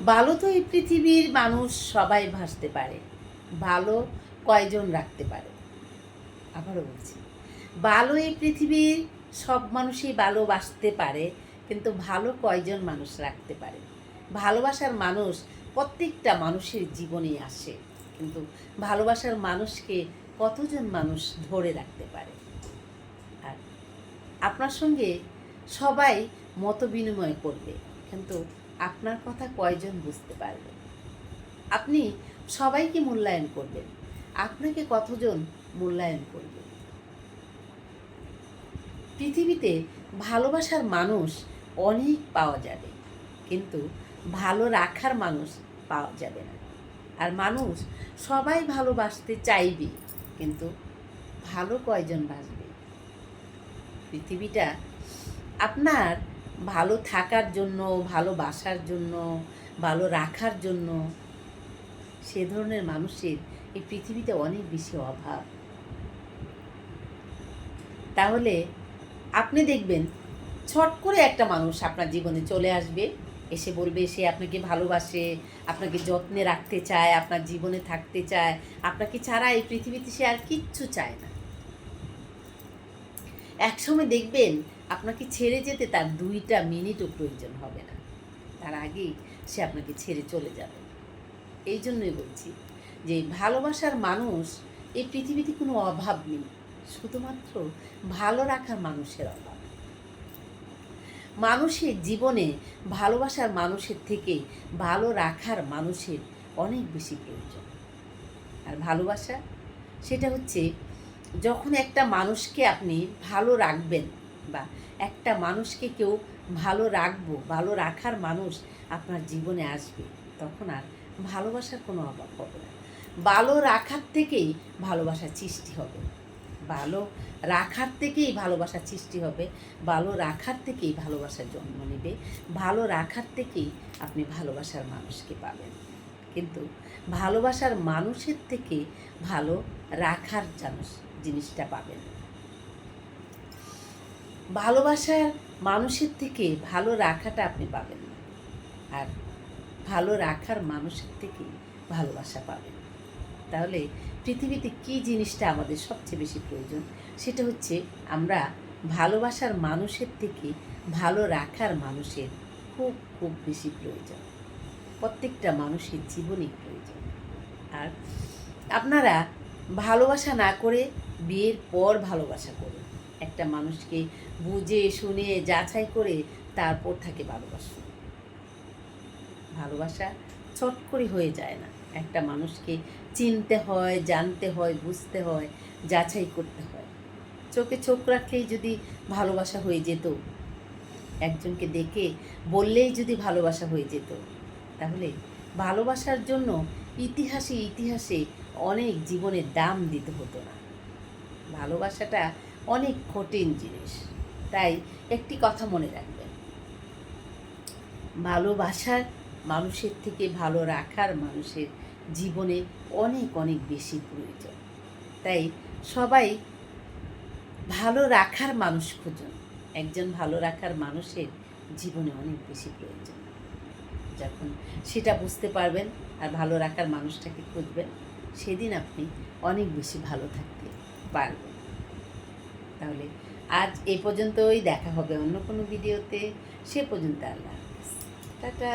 ভালো তো এই পৃথিবীর মানুষ সবাই ভাসতে পারে। ভালো কয়জন রাখতে পারে? আবারও বলছি, ভালো এই পৃথিবীর সব মানুষই ভালোবাসতে পারে, কিন্তু ভালো কয়জন মানুষ রাখতে পারে? ভালোবাসার মানুষ প্রত্যেকটা মানুষের জীবনে আসে, কিন্তু ভালোবাসার মানুষকে কতজন মানুষ ধরে রাখতে পারে? আর আপনার সঙ্গে সবাই মত বিনিময় করবে, কিন্তু আপনার কথা কয়জন বুঝতে পারবে? আপনি সবাইকে মূল্যায়ন করবেন। আপনাকে কতজন মূল্যায়ন করবে? পৃথিবীতে ভালোবাসার মানুষ অনেক পাওয়া যাবে, কিন্তু ভালো রাখার মানুষ পাওয়া যাবে না। আর মানুষ সবাই ভালোবাসতে চাইবে, কিন্তু ভালো কয়জন বাসবে পৃথিবীটা আপনার ভালো থাকার জন্য ভালোবাসার জন্য, ভালো রাখার জন্য সে ধরনের মানুষের এই পৃথিবীতে অনেক বেশি অভাব। তাহলে আপনি দেখবেন ছট করে একটা মানুষ আপনার জীবনে চলে আসবে, এসে বলবে সে আপনাকে ভালোবাসে, আপনাকে যত্নে রাখতে চায়, আপনার জীবনে থাকতে চায়, আপনাকে ছাড়া এই পৃথিবীতে সে আর কিচ্ছু চায় না। একসময় দেখবেন আপনাকে ছেড়ে যেতে তার দুইটা মিনিটও প্রয়োজন হবে না। তার আগেই সে আপনাকে ছেড়ে চলে যাবে। এই জন্যই বলছি যে ভালোবাসার মানুষ এই পৃথিবীতে কোনো অভাব নেই। শুধুমাত্র ভালো রাখার মানুষের অভাব। মানুষের জীবনে ভালোবাসার মানুষের থেকে ভালো রাখার মানুষের অনেক বেশি প্রয়োজন। আর ভালোবাসা, সেটা হচ্ছে যখন একটা মানুষকে আপনি ভালো রাখবেন বা একটা মানুষকে কেউ ভালো রাখব, ভালো রাখার মানুষ আপনার জীবনে আসবে, তখন আর ভালোবাসার কোনো অভাব হবে না। ভালো রাখার থেকেই ভালোবাসার সৃষ্টি হবে। ভালো রাখার থেকেই ভালোবাসার সৃষ্টি হবে, ভালো রাখার থেকেই ভালোবাসার জন্ম নেবে, ভালো রাখার থেকেই আপনি ভালোবাসার মানুষকে পাবেন। কিন্তু ভালোবাসার মানুষের থেকে ভালো রাখার জানুস জিনিসটা পাবেন। ভালোবাসার মানুষের থেকে ভালো রাখাটা আপনি পাবেন না। আর ভালো রাখার মানুষের থেকে ভালোবাসা পাবেন। তাহলে পৃথিবীতে কী জিনিসটা আমাদের সবচেয়ে বেশি প্রয়োজন? সেটা হচ্ছে আমরা ভালোবাসার মানুষের থেকে ভালো রাখার মানুষের খুব খুব বেশি প্রয়োজন। প্রত্যেকটা মানুষের জীবনই প্রয়োজন। আর আপনারা ভালোবাসা না করে বিয়ের পর ভালোবাসা করুন। একটা মানুষকে বুঝে, শুনে, যাচাই করে তারপর থাকে ভালোবাসুন ভালোবাসা চট করে হয়ে যায় না। একটা মানুষকে চিনতে হয়, জানতে হয়, বুঝতে হয়, যাচাই করতে হয়। চোখে চোখ রাখলেই যদি ভালোবাসা হয়ে যেত, একজনকে দেখে বললেই যদি ভালোবাসা হয়ে যেত, তাহলে ভালোবাসার জন্য ইতিহাসে ইতিহাসে অনেক জীবনের দাম দিতে হতো না। ভালোবাসাটা অনেক কঠিন জিনিস। তাই একটি কথা মনে রাখবেন। ভালোবাসার মানুষের থেকে ভালো রাখার মানুষের জীবনে অনেক অনেক বেশি প্রয়োজন। তাই সবাই ভালো রাখার মানুষ খুঁজুন। একজন ভালো রাখার মানুষের জীবনে অনেক বেশি প্রয়োজন। যখন সেটা বুঝতে পারবেন আর ভালো রাখার মানুষটাকে খুঁজবেন, সেদিন আপনি অনেক বেশি ভালো থাকতে পারবেন। তাহলে। আজ এ পর্যন্তই দেখা হবে অন্য কোনো ভিডিওতে। সে পর্যন্ত আল্লাহ। টাটা।